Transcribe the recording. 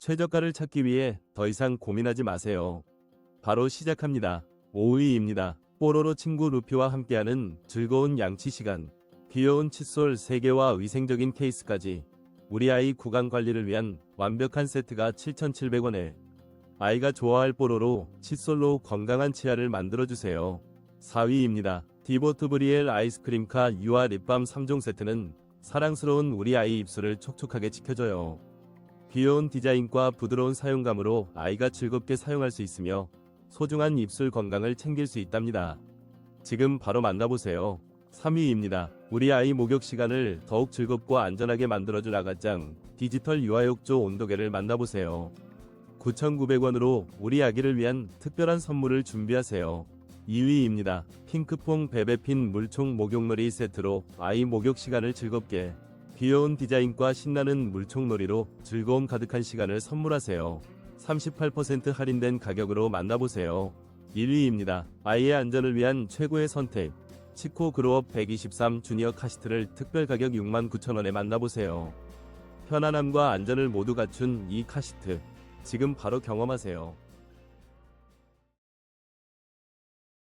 최저가를 찾기 위해 더 이상 고민하지 마세요. 바로 시작합니다. 5위입니다. 뽀로로 친구 루피와 함께하는 즐거운 양치 시간. 귀여운 칫솔 3개와 위생적인 케이스까지 우리 아이 구강 관리를 위한 완벽한 세트가 7,700원에 아이가 좋아할 뽀로로 칫솔로 건강한 치아를 만들어주세요. 4위입니다. 디보트 브리엘 아이스크림카 유아 립밤 3종 세트는 사랑스러운 우리 아이 입술을 촉촉하게 지켜줘요. 귀여운 디자인과 부드러운 사용감으로 아이가 즐겁게 사용할 수 있으며 소중한 입술 건강을 챙길 수 있답니다. 지금 바로 만나보세요. 3위입니다. 우리 아이 목욕 시간을 더욱 즐겁고 안전하게 만들어줄 아가짱 디지털 유아욕조 온도계를 만나보세요. 9,900원으로 우리 아기를 위한 특별한 선물을 준비하세요. 2위입니다. 핑크퐁 베베핀 물총 목욕놀이 세트로 아이 목욕 시간을 즐겁게 귀여운 디자인과 신나는 물총놀이로 즐거움 가득한 시간을 선물하세요. 38% 할인된 가격으로 만나보세요. 1위입니다. 아이의 안전을 위한 최고의 선택. 치코 그로업 123 주니어 카시트를 특별 가격 69,000원에 만나보세요. 편안함과 안전을 모두 갖춘 이 카시트. 지금 바로 경험하세요.